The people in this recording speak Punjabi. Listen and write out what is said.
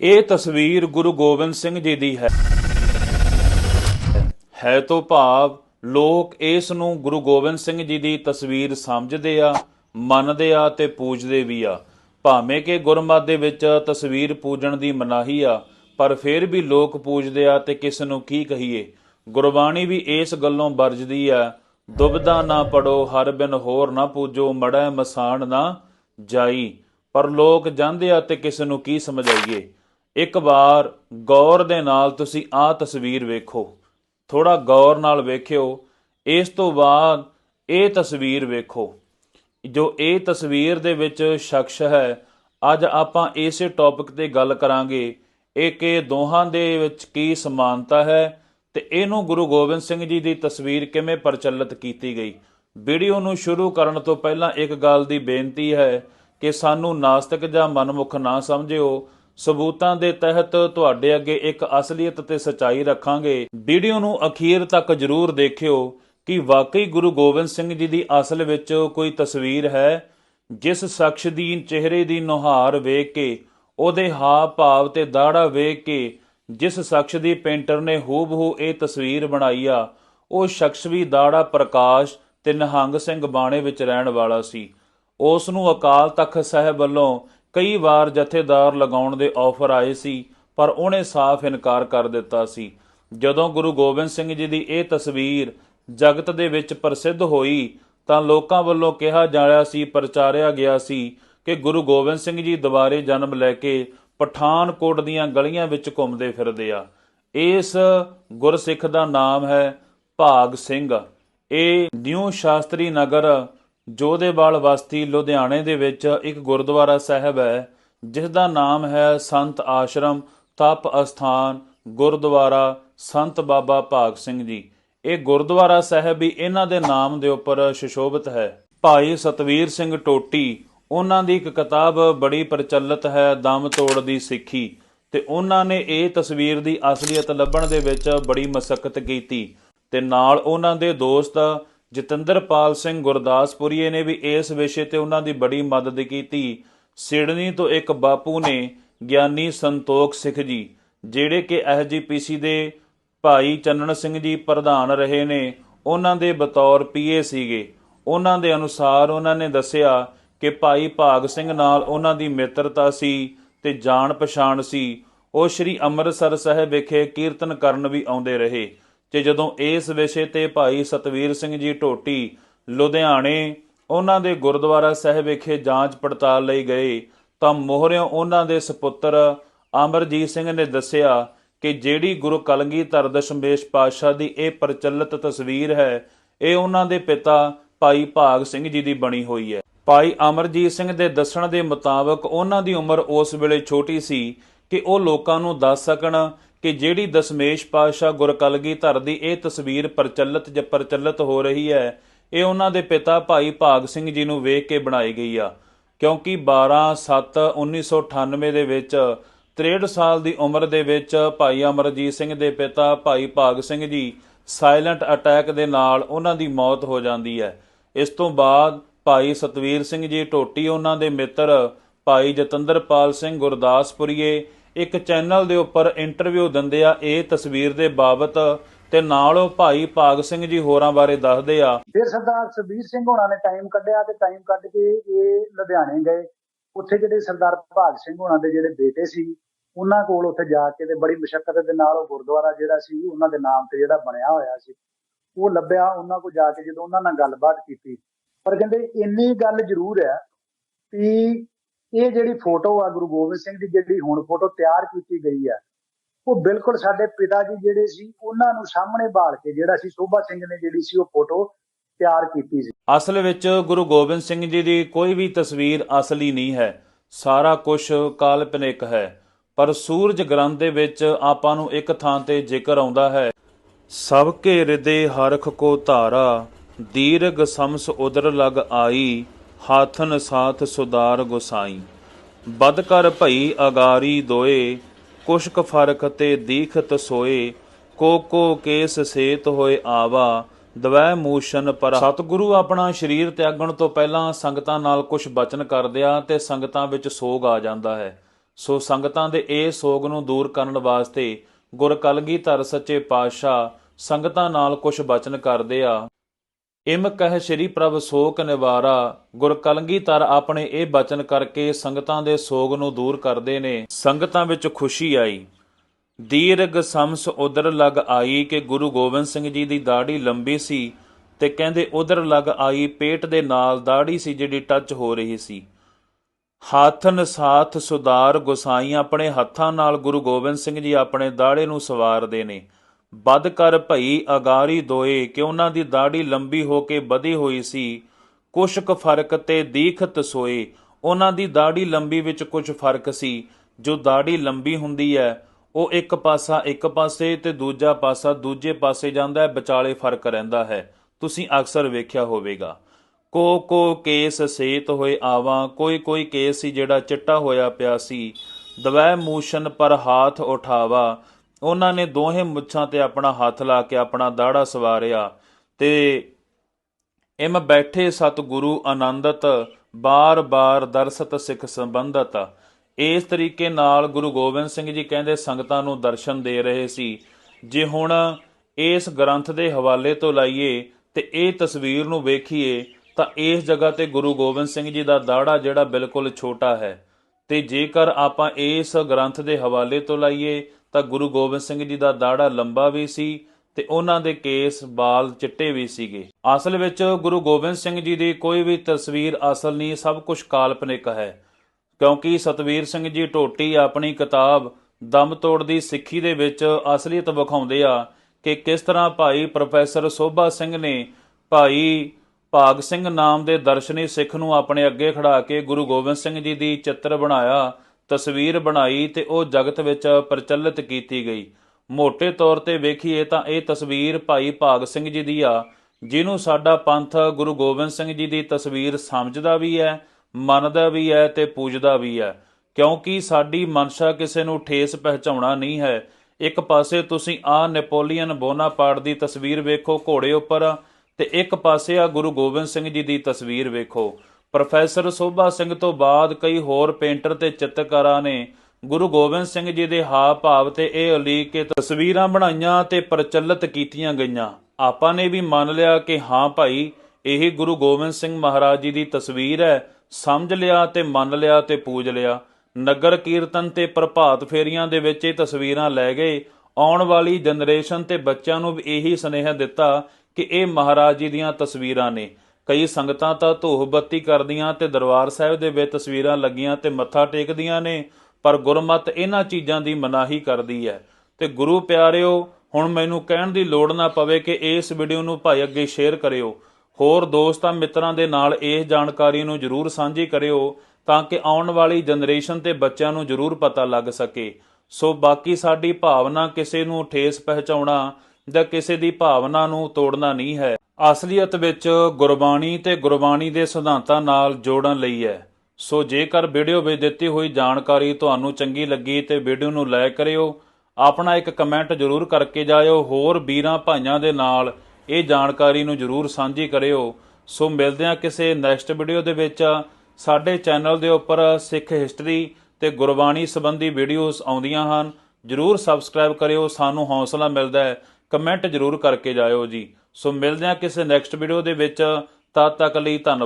ਇਹ ਤਸਵੀਰ ਗੁਰੂ ਗੋਬਿੰਦ ਸਿੰਘ ਜੀ ਦੀ ਹੈ। ਹੈ ਤੋਂ ਭਾਵ ਲੋਕ ਇਸ ਨੂੰ ਗੁਰੂ ਗੋਬਿੰਦ ਸਿੰਘ ਜੀ ਦੀ ਤਸਵੀਰ ਸਮਝਦੇ ਆ, ਮੰਨਦੇ ਆ ਤੇ ਪੂਜਦੇ ਵੀ ਆ। ਭਾਵੇਂ ਕਿ ਗੁਰਮਤਿ ਦੇ ਵਿੱਚ ਤਸਵੀਰ ਪੂਜਣ ਦੀ ਮਨਾਹੀ ਆ, ਪਰ ਫਿਰ ਵੀ ਲੋਕ ਪੂਜਦੇ ਆ ਤੇ ਕਿਸ ਨੂੰ ਕੀ ਕਹੀਏ? ਗੁਰਬਾਣੀ ਵੀ ਇਸ ਗੱਲੋਂ ਵਰਜਦੀ ਆ ਦੁਬਦਾ ਨਾ ਪੜੋ, ਹਰ ਬਿਨ ਹੋਰ ਨਾ ਪੂਜੋ, ਮੜੈ ਮਸਾਣ ਨਾ ਜਾਈ। ਪਰ ਲੋਕ ਜਾਂਦੇ ਆ ਤੇ ਕਿਸ ਨੂੰ ਕੀ ਸਮਝਾਈਏ? ਇੱਕ ਵਾਰ ਗੌਰ ਦੇ ਨਾਲ ਤੁਸੀਂ ਆਹ ਤਸਵੀਰ ਵੇਖੋ। ਥੋੜਾ ਗੌਰ ਨਾਲ ਵੇਖਿਓ। ਇਸ ਤੋਂ ਬਾਅਦ ਇਹ ਤਸਵੀਰ ਵੇਖੋ। ਜੋ ਇਹ ਤਸਵੀਰ ਦੇ ਵਿੱਚ ਸ਼ਖਸ ਹੈ, ਅੱਜ ਆਪਾਂ ਇਸੇ ਟੌਪਿਕ ਤੇ ਗੱਲ ਕਰਾਂਗੇ। ਇਹ ਕਿ ਦੋਹਾਂ ਦੇ ਵਿੱਚ ਕੀ ਸਮਾਨਤਾ ਹੈ ਤੇ ਇਹਨੂੰ ਗੁਰੂ ਗੋਬਿੰਦ ਸਿੰਘ ਜੀ ਦੀ ਤਸਵੀਰ ਕਿਵੇਂ ਪ੍ਰਚਲਿਤ ਕੀਤੀ ਗਈ। ਵੀਡੀਓ ਨੂੰ ਸ਼ੁਰੂ ਕਰਨ ਤੋਂ ਪਹਿਲਾਂ ਇੱਕ ਗੱਲ ਦੀ ਬੇਨਤੀ ਹੈ ਕਿ ਸਾਨੂੰ ਨਾਸਤਿਕ ਜਾਂ ਮਨਮੁਖ ਨਾ ਸਮਝਿਓ। ਸਬੂਤਾਂ ਦੇ ਤਹਿਤ ਤੁਹਾਡੇ ਅੱਗੇ ਇੱਕ ਅਸਲੀਅਤ ਤੇ ਸਚਾਈ ਰੱਖਾਂਗੇ। ਵੀਡੀਓ ਨੂੰ ਅਖੀਰ ਤੱਕ ਜਰੂਰ ਦੇਖਿਓ ਕਿ ਵਾਕਈ ਗੁਰੂ ਗੋਬਿੰਦ ਸਿੰਘ ਜੀ ਦੀ ਅਸਲ ਵਿੱਚ ਕੋਈ ਤਸਵੀਰ ਹੈ, ਜਿਸ ਸ਼ਖਸ ਦੀ ਚਿਹਰੇ ਦੀ ਨੁਹਾਰ ਵੇਖ ਕੇ, ਉਹਦੇ ਹਾਵ ਭਾਵ ਤੇ ਦਾੜਾ ਵੇਖ ਕੇ, ਜਿਸ ਸ਼ਖਸ ਦੀ ਪੇਂਟਰ ਨੇ ਹੂਬਹੂ ਇਹ ਤਸਵੀਰ ਬਣਾਈ ਆ, ਉਹ ਸ਼ਖਸ ਵੀ ਦਾੜਾ ਪ੍ਰਕਾਸ਼ ਤੇ ਨਿਹੰਗ ਸਿੰਘ ਬਾਣੇ ਵਿੱਚ ਰਹਿਣ ਵਾਲਾ ਸੀ। ਉਸ ਨੂੰ ਅਕਾਲ ਤਖਤ ਸਾਹਿਬ ਵੱਲੋਂ ਕਈ ਵਾਰ ਜਥੇਦਾਰ ਲਗਾਉਣ ਦੇ ਆਫਰ ਆਏ ਸੀ, ਪਰ ਉਹਨੇ ਸਾਫ਼ ਇਨਕਾਰ ਕਰ ਦਿੱਤਾ ਸੀ। ਜਦੋਂ ਗੁਰੂ ਗੋਬਿੰਦ ਸਿੰਘ ਜੀ ਦੀ ਇਹ ਤਸਵੀਰ ਜਗਤ ਦੇ ਵਿੱਚ ਪ੍ਰਸਿੱਧ ਹੋਈ, ਤਾਂ ਲੋਕਾਂ ਵੱਲੋਂ ਕਿਹਾ ਜਾਇਆ ਸੀ, ਪ੍ਰਚਾਰਿਆ ਗਿਆ ਸੀ ਕਿ ਗੁਰੂ ਗੋਬਿੰਦ ਸਿੰਘ ਜੀ ਦੁਬਾਰੇ ਜਨਮ ਲੈ ਕੇ ਪਠਾਨਕੋਟ ਦੀਆਂ ਗਲੀਆਂ ਵਿੱਚ ਘੁੰਮਦੇ ਫਿਰਦੇ ਆ। ਇਸ ਗੁਰਸਿੱਖ ਦਾ ਨਾਮ ਹੈ ਭਾਗ ਸਿੰਘ। ਇਹ ਨਿਊ ਸ਼ਾਸਤਰੀ ਨਗਰ ਜੋਧੇਵਾਲ ਵਸਤੀ ਲੁਧਿਆਣੇ ਦੇ ਵਿੱਚ ਇੱਕ ਗੁਰਦੁਆਰਾ ਸਾਹਿਬ ਹੈ, ਜਿਸ ਦਾ ਨਾਮ ਹੈ ਸੰਤ ਆਸ਼ਰਮ ਤਪ ਅਸਥਾਨ ਗੁਰਦੁਆਰਾ ਸੰਤ ਬਾਬਾ ਭਾਗ ਸਿੰਘ ਜੀ। ਇਹ ਗੁਰਦੁਆਰਾ ਸਾਹਿਬ ਵੀ ਇਹਨਾਂ ਦੇ ਨਾਮ ਦੇ ਉੱਪਰ ਸ਼ਿਸ਼ੋਭਿਤ ਹੈ। ਭਾਈ ਸਤਵੀਰ ਸਿੰਘ ਟੋਟੀ, ਉਹਨਾਂ ਦੀ ਇੱਕ ਕਿਤਾਬ ਬੜੀ ਪ੍ਰਚਲਿਤ ਹੈ ਦਮ ਤੋੜ ਦੀ ਸਿੱਖੀ, ਤੇ ਉਹਨਾਂ ਨੇ ਇਹ ਤਸਵੀਰ ਦੀ ਅਸਲੀਅਤ ਲੱਭਣ ਦੇ ਵਿੱਚ ਬੜੀ ਮਸ਼ੱਕਤ ਕੀਤੀ। ਤੇ ਨਾਲ ਉਹਨਾਂ ਦੇ ਦੋਸਤ ਜਤਿੰਦਰਪਾਲ ਸਿੰਘ ਗੁਰਦਾਸਪੁਰੀਏ ਨੇ ਵੀ ਇਸ ਵਿਸ਼ੇ ਤੇ ਉਹਨਾਂ ਦੀ ਬੜੀ ਮਦਦ ਕੀਤੀ। ਸਿਡਨੀ ਤੋਂ ਇੱਕ ਬਾਪੂ ਨੇ ਗਿਆਨੀ ਸੰਤੋਖ ਸਿੱਖ ਜੀ, ਜਿਹੜੇ ਕਿ ਐਸਜੀਪੀਸੀ ਦੇ ਭਾਈ ਚੰਨਣ ਸਿੰਘ ਜੀ ਪ੍ਰਧਾਨ ਰਹੇ ਨੇ, ਉਹਨਾਂ ਦੇ ਬਤੌਰ ਪੀਏ ਸੀਗੇ। ਉਹਨਾਂ ਦੇ ਅਨੁਸਾਰ ਉਹਨਾਂ ਨੇ ਦੱਸਿਆ ਕਿ ਭਾਈ ਭਾਗ ਸਿੰਘ ਨਾਲ ਉਹਨਾਂ ਦੀ ਮਿੱਤਰਤਾ ਸੀ ਤੇ ਜਾਣ ਪਛਾਣ ਸੀ। ਉਹ ਸ੍ਰੀ ਅੰਮ੍ਰਿਤਸਰ ਸਾਹਿਬ ਵਿਖੇ ਕੀਰਤਨ ਕਰਨ ਵੀ ਆਉਂਦੇ ਰਹੇ। ਤੇ ਜਦੋਂ ਇਸ ਵਿਸ਼ੇ ਤੇ ਭਾਈ ਸਤਵੀਰ ਸਿੰਘ ਜੀ ਢੋਟੀ, ਲੁਧਿਆਣੇ, ਉਹਨਾਂ ਦੇ ਗੁਰਦੁਆਰਾ ਸਾਹਿਬ ਵਿਖੇ ਜਾਂਚ ਪੜਤਾਲ ਲਈ ਗਏ, ਤਾਂ ਮੋਹਰਿਓਂ ਉਹਨਾਂ ਦੇ ਸੁਪੁੱਤਰ ਅਮਰਜੀਤ ਸਿੰਘ ਨੇ ਦੱਸਿਆ ਕਿ ਜਿਹੜੀ ਗੁਰੂ ਕਲਗੀਧਰ ਦਸ਼ਮੇਸ਼ ਪਾਤਸ਼ਾਹ ਦੀ ਇਹ ਪ੍ਰਚਲਿਤ ਤਸਵੀਰ ਹੈ, ਇਹ ਉਹਨਾਂ ਦੇ ਪਿਤਾ ਭਾਈ ਭਾਗ ਸਿੰਘ ਜੀ ਦੀ ਬਣੀ ਹੋਈ ਹੈ। ਭਾਈ ਅਮਰਜੀਤ ਸਿੰਘ ਦੇ ਦੱਸਣ ਦੇ ਮੁਤਾਬਕ ਉਹਨਾਂ ਦੀ ਉਮਰ ਉਸ ਵੇਲੇ ਛੋਟੀ ਸੀ ਕਿ ਉਹ ਲੋਕਾਂ ਨੂੰ ਦੱਸ ਸਕਣ ਕਿ ਜਿਹੜੀ ਦਸ਼ਮੇਸ਼ ਪਾਤਸ਼ਾਹ ਗੁਰਕਲਗੀਧਰ ਦੀ ਇਹ ਤਸਵੀਰ ਪ੍ਰਚਲਿਤ ਜ ਪ੍ਰਚਲਿਤ ਹੋ ਰਹੀ ਹੈ, ਇਹ ਉਹਨਾਂ ਦੇ ਪਿਤਾ ਭਾਈ ਭਾਗ ਸਿੰਘ ਜੀ ਨੂੰ ਵੇਖ ਕੇ ਬਣਾਈ ਗਈ ਆ। ਕਿਉਂਕਿ 12/7/1998 ਦੇ ਵਿੱਚ 63 ਸਾਲ ਦੀ ਉਮਰ ਦੇ ਵਿੱਚ ਭਾਈ ਅਮਰਜੀਤ ਸਿੰਘ ਦੇ ਪਿਤਾ ਭਾਈ ਭਾਗ ਸਿੰਘ ਜੀ ਸਾਇਲੈਂਟ ਅਟੈਕ ਦੇ ਨਾਲ ਉਹਨਾਂ ਦੀ ਮੌਤ ਹੋ ਜਾਂਦੀ ਹੈ। ਇਸ ਤੋਂ ਬਾਅਦ ਭਾਈ ਸਤਵੀਰ ਸਿੰਘ ਜੀ, ਟੋਟੀ ਉਹਨਾਂ ਦੇ ਮਿੱਤਰ, ਭਾਈ ਜਤਿੰਦਰਪਾਲ ਸਿੰਘ ਗੁਰਦਾਸਪੁਰੀਏ ਇੱਕ ਚੈਨਲ ਦੇ ਉੱਪਰ ਇੰਟਰਵਿਊ ਦਿੰਦੇ ਆ, ਇਹ ਤਸਵੀਰ ਦੇ ਬਾਬਤ ਤੇ ਨਾਲ ਉਹ ਭਾਈ ਭਾਗ ਸਿੰਘ ਜੀ ਹੋਰਾਂ ਬਾਰੇ ਦੱਸਦੇ ਆ। ਫਿਰ ਸਰਦਾਰ ਸੁਬੀਰ ਸਿੰਘ ਹੋਣਾ ਨੇ ਟਾਈਮ ਕੱਢਿਆ ਤੇ ਟਾਈਮ ਕੱਢ ਕੇ ਇਹ ਲੁਧਿਆਣੇ ਗਏ। ਉੱਥੇ ਜਿਹੜੇ ਸਰਦਾਰ ਭਾਗ ਸਿੰਘ ਹੋਣਾ ਦੇ ਜਿਹੜੇ ਬੇਟੇ ਸੀ, ਉਹਨਾਂ ਕੋਲ ਉੱਥੇ ਜਾ ਕੇ ਤੇ ਬੜੀ ਮੁਸ਼ਕਲ ਦੇ ਨਾਲ ਉਹ ਗੁਰਦੁਆਰਾ ਜਿਹੜਾ ਸੀ, ਉਹਨਾਂ ਦੇ ਨਾਮ ਤੇ ਜਿਹੜਾ ਬਣਿਆ ਹੋਇਆ ਸੀ, ਉਹ ਲੱਭਿਆ। ਉਹਨਾਂ ਕੋਲ ਜਾ ਕੇ ਜਦੋਂ ਉਹਨਾਂ ਨਾਲ ਗੱਲਬਾਤ ਕੀਤੀ, ਪਰ ਕਹਿੰਦੇ ਇੰਨੀ ਗੱਲ ਜ਼ਰੂਰ ਹੈ ਕਿ ਇਹ ਜਿਹੜੀ ਫੋਟੋ ਆ ਗੁਰੂ ਗੋਬਿੰਦ ਸਿੰਘ ਦੀ ਜਿਹੜੀ ਹੁਣ ਫੋਟੋ ਤਿਆਰ ਕੀਤੀ ਗਈ ਹੈ ਉਹ ਬਿਲਕੁਲ ਸਾਡੇ ਪਿਤਾ ਜੀ ਜਿਹੜੇ ਸੀ, ਉਹਨਾਂ ਨੂੰ ਸਾਹਮਣੇ ਬਾਲ ਕੇ ਜਿਹੜਾ ਸੀ ਸੋਭਾ ਸਿੰਘ ਨੇ ਜਿਹੜੀ ਸੀ ਉਹ ਫੋਟੋ ਤਿਆਰ ਕੀਤੀ ਸੀ। ਅਸਲ ਵਿੱਚ ਗੁਰੂ ਗੋਬਿੰਦ ਸਿੰਘ ਜੀ ਦੀ ਕੋਈ ਵੀ ਤਸਵੀਰ ਅਸਲੀ ਨਹੀਂ ਹੈ, ਸਾਰਾ ਕੁਝ ਕਾਲਪਨਿਕ ਹੈ, ਪਰ ਸੂਰਜ ਗ੍ਰੰਥ ਦੇ ਵਿੱਚ ਆਪਾਂ ਨੂੰ ਇੱਕ ਥਾਂ ਤੇ ਜ਼ਿਕਰ ਆਉਂਦਾ ਹੈ, ਸਭ ਕੇ ਹਿਰਦੇ ਹਰਖ ਕੋ ਧਾਰਾ, ਦੀਰਘ ਸਮਸ ਉਦਰ ਲਗ ਆਈ ਹਾਥਨ ਸਾਥ ਸੁਦਾਰ ਗੁਸਾਈ। ਬਦ ਕਰ ਭਈ ਅਗਾਰੀ ਦੋਏ, ਕੁਸ਼ਕ ਫ਼ਰਕ ਤੇ ਦੀਖਤ ਸੋਏ, ਕੋ ਕੋ ਕੇਸ ਸੇਤ ਹੋਏ ਆਵਾ, ਦਵੈ ਮੂਸ਼ਨ ਪਰ ਸਤਿਗੁਰੂ ਆਪਣਾ ਸਰੀਰ ਤਿਆਗਣ ਤੋਂ ਪਹਿਲਾਂ ਸੰਗਤਾਂ ਨਾਲ ਕੁਝ ਬਚਨ ਕਰਦੇ ਆ ਤੇ ਸੰਗਤਾਂ ਵਿੱਚ ਸੋਗ ਆ ਜਾਂਦਾ ਹੈ। ਸੋ ਸੰਗਤਾਂ ਦੇ ਇਹ ਸੋਗ ਨੂੰ ਦੂਰ ਕਰਨ ਵਾਸਤੇ ਗੁਰ ਕਲਗੀਧਰ ਸੱਚੇ ਪਾਤਸ਼ਾਹ ਸੰਗਤਾਂ ਨਾਲ ਕੁਝ ਬਚਨ ਕਰਦੇ ਆ ਇਮ ਕਹਿ ਸ੍ਰੀ ਪ੍ਰਭ ਸੋਕ ਨਿਵਾਰਾ, ਗੁਰ ਕਲਗੀਧਰ ਆਪਣੇ ਇਹ ਬਚਨ ਕਰਕੇ ਸੰਗਤਾਂ ਦੇ ਸੋਗ ਨੂੰ ਦੂਰ ਕਰਦੇ ਨੇ। ਸੰਗਤਾਂ ਵਿੱਚ ਖੁਸ਼ੀ ਆਈ। ਦੀਰਘ ਸਮਸ ਉਦਰ ਲਗ ਆਈ ਕਿ ਗੁਰੂ ਗੋਬਿੰਦ ਸਿੰਘ ਜੀ ਦੀ ਦਾੜੀ ਲੰਬੀ ਸੀ ਤੇ ਕਹਿੰਦੇ ਉਦਰ ਲਗ ਆਈ ਪੇਟ ਦੇ ਨਾਲ ਦਾੜੀ ਸੀ ਜਿਹੜੀ ਟੱਚ ਹੋ ਰਹੀ ਸੀ। ਹੱਥਨ ਸਾਥ ਸੁਦਾਰ ਗੁਸਾਈ ਆਪਣੇ ਹੱਥਾਂ ਨਾਲ ਗੁਰੂ ਗੋਬਿੰਦ ਸਿੰਘ ਜੀ ਆਪਣੇ ਦਾੜੇ ਨੂੰ ਸਵਾਰਦੇ ਨੇ। ਬਦ ਕਰ ਭਈ ਅਗਾਰੀ ਦੋਏ ਕਿ ਉਹਨਾਂ ਦੀ ਦਾੜੀ ਲੰਬੀ ਹੋ ਕੇ ਬਦੀ ਹੋਈ ਸੀ। ਕੁਛ ਕੁ ਫ਼ਰਕ ਤੇ ਦੀਖਤ ਸੋਏ। ਉਹਨਾਂ ਦੀ ਦਾੜੀ ਲੰਬੀ ਵਿੱਚ ਕੁਝ ਫ਼ਰਕ ਸੀ। ਜੋ ਦਾੜੀ ਲੰਬੀ ਹੁੰਦੀ ਹੈ ਉਹ ਇੱਕ ਪਾਸਾ ਇੱਕ ਪਾਸੇ ਤੇ ਦੂਜਾ ਪਾਸਾ ਦੂਜੇ ਪਾਸੇ ਜਾਂਦਾ ਹੈ ਵਿਚਾਲੇ ਫ਼ਰਕ ਰਹਿੰਦਾ ਹੈ। ਤੁਸੀਂ ਅਕਸਰ ਵੇਖਿਆ ਹੋਵੇਗਾ। ਕੋ ਕੋ ਕੇਸ ਸੇਤ ਹੋਏ ਆਵਾਂ, ਕੋਈ ਕੋਈ ਕੇਸ ਸੀ ਜਿਹੜਾ ਚਿੱਟਾ ਹੋਇਆ ਪਿਆ ਸੀ। ਦਵੈ ਮੂਸ਼ਨ ਪਰ ਹਾਥ ਉਠਾਵਾ ਉਹਨਾਂ ਨੇ ਦੋਹੇ ਮੁੱਛਾਂ ਤੇ ਆਪਣਾ ਹੱਥ ਲਾ ਕੇ ਆਪਣਾ ਦਾੜਾ ਸਵਾਰਿਆ ਤੇ ਇਮ ਬੈਠੇ ਸਤਿਗੁਰੂ ਆਨੰਦਤ ਬਾਰ-ਬਾਰ ਦਰਸਤ ਸਿੱਖ ਸੰਬੰਧਤ। ਇਸ ਤਰੀਕੇ ਨਾਲ ਗੁਰੂ ਗੋਬਿੰਦ ਸਿੰਘ ਜੀ ਕਹਿੰਦੇ ਸੰਗਤਾਂ ਨੂੰ ਦਰਸ਼ਨ ਦੇ ਰਹੇ ਸੀ। ਜੇ ਹੁਣ ਇਸ ਗ੍ਰੰਥ ਦੇ ਹਵਾਲੇ ਤੋਂ ਲਾਈਏ ਤੇ ਇਹ ਤਸਵੀਰ ਨੂੰ ਵੇਖੀਏ ਤਾਂ ਇਸ ਜਗ੍ਹਾ ਤੇ ਗੁਰੂ ਗੋਬਿੰਦ ਸਿੰਘ ਜੀ ਦਾ ਦਾੜਾ ਜਿਹੜਾ ਬਿਲਕੁਲ ਛੋਟਾ ਹੈ। ਤੇ ਜੇਕਰ ਆਪਾਂ ਇਸ ਗ੍ਰੰਥ ਦੇ ਹਵਾਲੇ ਤੋਂ ਲਾਈਏ ਤਾਂ ਗੁਰੂ ਗੋਬਿੰਦ ਸਿੰਘ ਜੀ ਦਾ ਦਾੜਾ ਲੰਬਾ ਵੀ ਸੀ ਤੇ ਉਹਨਾਂ ਦੇ ਕੇਸ ਬਾਲ ਚਿੱਟੇ ਵੀ ਸੀਗੇ। ਅਸਲ ਵਿੱਚ ਗੁਰੂ ਗੋਬਿੰਦ ਸਿੰਘ ਜੀ ਦੀ ਕੋਈ ਵੀ ਤਸਵੀਰ ਅਸਲ ਨਹੀਂ, ਸਭ ਕੁਝ ਕਾਲਪਨਿਕ ਹੈ। ਕਿਉਂਕਿ ਸਤਵੀਰ ਸਿੰਘ ਜੀ ਟੋਟੀ ਆਪਣੀ ਕਿਤਾਬ ਦਮ ਤੋੜ ਦੀ ਸਿੱਖੀ ਦੇ ਵਿੱਚ ਅਸਲੀਅਤ ਵਿਖਾਉਂਦੇ ਆ ਕਿ ਕਿਸ ਤਰ੍ਹਾਂ ਭਾਈ ਪ੍ਰੋਫੈਸਰ ਸੋਭਾ ਸਿੰਘ ਨੇ ਭਾਈ ਭਾਗ ਸਿੰਘ ਨਾਮ ਦੇ ਦਰਸ਼ਨੀ ਸਿੱਖ ਨੂੰ ਆਪਣੇ ਅੱਗੇ ਖੜਾ ਕੇ ਗੁਰੂ ਗੋਬਿੰਦ ਸਿੰਘ ਜੀ ਦੀ ਚਿੱਤਰ ਬਣਾਇਆ ਤਸਵੀਰ ਬਣਾਈ ਤੇ ਉਹ ਜਗਤ ਵਿੱਚ ਪ੍ਰਚਲਿਤ ਕੀਤੀ ਗਈ। ਮੋٹے ਤੌਰ ਤੇ ਵੇਖੀਏ ਤਾਂ ਇਹ ਤਸਵੀਰ ਭਾਈ ਭਾਗ ਸਿੰਘ ਜੀ ਦੀ ਆ, ਜਿਹਨੂੰ ਸਾਡਾ ਪੰਥ ਗੁਰੂ ਗੋਬਿੰਦ ਸਿੰਘ ਜੀ ਦੀ ਤਸਵੀਰ ਸਮਝਦਾ ਵੀ ਹੈ, ਮੰਨਦਾ ਵੀ ਹੈ ਤੇ ਪੂਜਦਾ ਵੀ ਹੈ। ਕਿਉਂਕਿ ਸਾਡੀ ਮਨਸ਼ਾ ਕਿਸੇ ਨੂੰ ਠੇਸ ਪਹੁੰਚਾਉਣਾ ਨਹੀਂ ਹੈ। ਇੱਕ ਪਾਸੇ ਤੁਸੀਂ ਆ ਨੈਪੋਲੀਅਨ ਬੋਨਾਪਾਰਟ ਦੀ ਤਸਵੀਰ ਵੇਖੋ ਘੋੜੇ ਉੱਪਰ, ਤੇ ਇੱਕ ਪਾਸੇ ਆ ਗੁਰੂ ਗੋਬਿੰਦ ਸਿੰਘ ਜੀ ਦੀ ਤਸਵੀਰ ਵੇਖੋ। ਪ੍ਰੋਫੈਸਰ ਸੋਭਾ ਸਿੰਘ ਤੋਂ ਬਾਅਦ ਕਈ ਹੋਰ ਪੇਂਟਰ ਤੇ ਚਿੱਤਰਕਾਰਾਂ ਨੇ ਗੁਰੂ ਗੋਬਿੰਦ ਸਿੰਘ ਜੀ ਦੇ ਹਾਵ ਭਾਵ ਤੇ ਇਹ ਉਲੀਕ ਕੇ ਤਸਵੀਰਾਂ ਬਣਾਈਆਂ ਤੇ ਪ੍ਰਚਲਿਤ ਕੀਤੀਆਂ ਗਈਆਂ। ਆਪਾਂ ਨੇ ਵੀ ਮੰਨ ਲਿਆ ਕਿ ਹਾਂ ਭਾਈ, ਇਹ ਗੁਰੂ ਗੋਬਿੰਦ ਸਿੰਘ ਮਹਾਰਾਜ ਜੀ ਦੀ ਤਸਵੀਰ ਹੈ। ਸਮਝ ਲਿਆ ਤੇ ਮੰਨ ਲਿਆ ਤੇ ਪੂਜ ਲਿਆ। ਨਗਰ ਕੀਰਤਨ ਤੇ ਪ੍ਰਭਾਤ ਫੇਰੀਆਂ ਦੇ ਵਿੱਚ ਇਹ ਤਸਵੀਰਾਂ ਲੈ ਗਏ। ਆਉਣ ਵਾਲੀ ਜਨਰੇਸ਼ਨ ਤੇ ਬੱਚਿਆਂ ਨੂੰ ਵੀ ਇਹੀ ਸੁਨੇਹਾ ਦਿੱਤਾ ਕਿ ਇਹ ਮਹਾਰਾਜ ਜੀ ਦੀਆਂ ਤਸਵੀਰਾਂ ਨੇ। ਕਈ ਸੰਗਤਾਂ ਤਾਂ ਧੂਹ ਬੱਤੀ ਕਰਦੀਆਂ ਤੇ ਦਰਬਾਰ ਸਾਹਿਬ ਦੇ ਵਿੱਚ ਤਸਵੀਰਾਂ ਲੱਗੀਆਂ ਤੇ ਮੱਥਾ ਟੇਕਦੀਆਂ ਨੇ, ਪਰ ਗੁਰਮਤ ਇਹਨਾਂ ਚੀਜ਼ਾਂ ਦੀ ਮਨਾਹੀ ਕਰਦੀ ਹੈ। ਤੇ ਗੁਰੂ ਪਿਆਰਿਓ, ਹੁਣ ਮੈਨੂੰ ਕਹਿਣ ਦੀ ਲੋੜ ਨਾ ਪਵੇ ਕਿ ਇਸ ਵੀਡੀਓ ਨੂੰ ਭਾਈ ਅੱਗੇ ਸ਼ੇਅਰ ਕਰਿਓ। ਹੋਰ ਦੋਸਤਾਂ ਮਿੱਤਰਾਂ ਦੇ ਨਾਲ ਇਹ ਜਾਣਕਾਰੀ ਨੂੰ ਜਰੂਰ ਸਾਂਝੀ ਕਰਿਓ ਤਾਂ ਕਿ ਆਉਣ ਵਾਲੀ ਜਨਰੇਸ਼ਨ ਤੇ ਬੱਚਿਆਂ ਨੂੰ ਜਰੂਰ ਪਤਾ ਲੱਗ ਸਕੇ। ਸੋ ਬਾਕੀ ਸਾਡੀ ਭਾਵਨਾ ਕਿਸੇ ਨੂੰ ਠੇਸ ਪਹੁੰਚਾਉਣਾ ਜਾਂ ਕਿਸੇ ਦੀ ਭਾਵਨਾ ਨੂੰ ਤੋੜਨਾ ਨਹੀਂ ਹੈ। ਅਸਲੀਅਤ ਵਿੱਚ ਗੁਰਬਾਣੀ ਤੇ ਗੁਰਬਾਣੀ ਦੇ ਸਿਧਾਂਤਾਂ ਨਾਲ ਜੋੜਨ ਲਈ ਹੈ। ਸੋ ਜੇਕਰ ਵੀਡੀਓ ਵਿੱਚ ਦਿੱਤੀ ਹੋਈ ਜਾਣਕਾਰੀ ਤੁਹਾਨੂੰ ਚੰਗੀ ਲੱਗੀ ਤੇ ਵੀਡੀਓ ਨੂੰ ਲਾਇਕ ਕਰਿਓ, ਆਪਣਾ ਇੱਕ ਕਮੈਂਟ ਜਰੂਰ ਕਰਕੇ ਜਾਇਓ, ਹੋਰ ਵੀਰਾਂ ਭਾਈਆਂ ਦੇ ਨਾਲ ਇਹ ਜਾਣਕਾਰੀ ਨੂੰ ਜਰੂਰ ਸਾਂਝੀ ਕਰਿਓ। ਸੋ ਮਿਲਦੇ ਹਾਂ ਕਿਸੇ ਨੈਕਸਟ ਵੀਡੀਓ ਦੇ ਵਿੱਚ। ਸਾਡੇ ਚੈਨਲ ਦੇ ਉੱਪਰ ਸਿੱਖ ਹਿਸਟਰੀ ਤੇ ਗੁਰਬਾਣੀ ਸੰਬੰਧੀ ਵੀਡੀਓਜ਼ ਆਉਂਦੀਆਂ ਹਨ। ਜਰੂਰ ਸਬਸਕ੍ਰਾਈਬ ਕਰਿਓ, ਸਾਨੂੰ ਹੌਸਲਾ ਮਿਲਦਾ ਹੈ। ਕਮੈਂਟ ਜਰੂਰ ਕਰਕੇ ਜਾਇਓ ਜੀ। ਸੋ ਮਿਲਦੇ ਹਾਂ ਕਿਸੇ ਨੈਕਸਟ ਵੀਡੀਓ ਦੇ ਵਿੱਚ। ਤਦ ਤੱਕ ਲਈ ਧੰਨਵਾਦ।